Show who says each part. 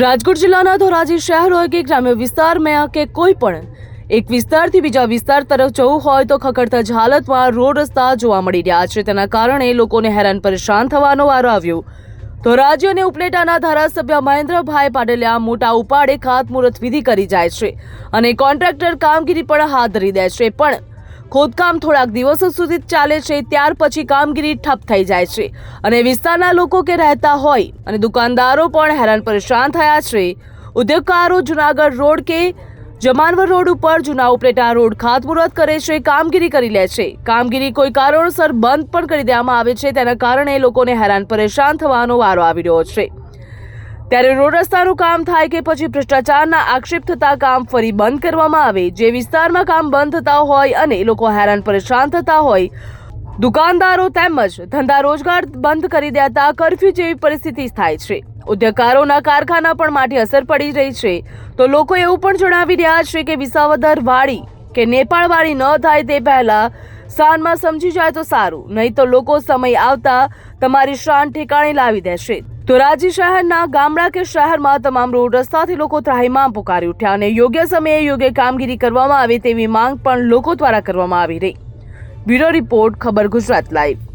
Speaker 1: રાજકોટ જિલ્લાના ધોરાજી શહેર હોય કે ગ્રામ્ય વિસ્તારમાં કે કોઈ પણ એક વિસ્તારથી બીજા વિસ્તાર તરફ જવું હોય તો ખખડતા જ હાલતમાં રોડ રસ્તા જોવા મળી રહ્યા છે. તેના કારણે લોકોને હેરાન પરેશાન થવાનો વારો આવ્યો. તો રાજ્ય અને ઉપલેટાના ધારાસભ્ય મહેન્દ્રભાઈ પાટલિયા મોટા ઉપાડે ખાતમુહૂર્ત વિધિ કરી જાય છે અને કોન્ટ્રાક્ટર કામગીરી પણ હાથ ધરી દે છે. પણ ખોદકામ થોડાક દિવસો સુધી ચાલે છે, ત્યાર પછી કામગીરી ઠપ થઈ જાય છે. અને વિસ્તારના લોકો કે રહેતા હોય અને દુકાનદારો પણ હેરાન પરેશાન થયા છે. ઉદ્યોગકારો જુનાગઢ રોડ કે જમાનવર રોડ ઉપર જૂના ઉપલેટા રોડ ખાતમુહૂર્ત કરે છે, કામગીરી કરી લે છે. કામગીરી કોઈ કારણોસર બંધ પણ કરી દેવામાં આવે છે, તેના કારણે લોકોને હેરાન પરેશાન થવાનો વારો આવી રહ્યો છે. ત્યારે રોડ રસ્તાનું કામ થાય કે પછી ભ્રષ્ટાચારના આક્ષેપ થતા કામ ફરી બંધ કરવામાં આવે. જે વિસ્તારમાં કામ બંધ થતા હોય અને લોકો હેરાન પરેશાન થતા હોય, દુકાનદારો તેમજ ધંધા રોજગાર બંધ કરી દેતા કર્ફ્યુ જેવી પરિસ્થિતિ થાય છે. ઉદ્યોગકારોના કારખાના પણ માટે અસર પડી રહી છે. તો લોકો એવું પણ જણાવી રહ્યા છે કે વિસાવદર વાળી કે નેપાળ વાળી ન થાય તે પહેલા શાનમાં સમજી જાય તો સારું. નહીં તો લોકો સમય આવતા તમારી શાન ઠેકાણે લાવી દેશે. તો રાજી શહેરના ગામડા કે શહેરમાં તમામ રોડ રસ્તાથી લોકો ત્રાહિમામ પુકારી ઉઠ્યા અને યોગ્ય સમયે યોગ્ય કામગીરી કરવામાં આવે તેવી માંગ પણ લોકો દ્વારા કરવામાં આવી રહી. બ્યુરો રિપોર્ટ, ખબર ગુજરાત લાઈવ.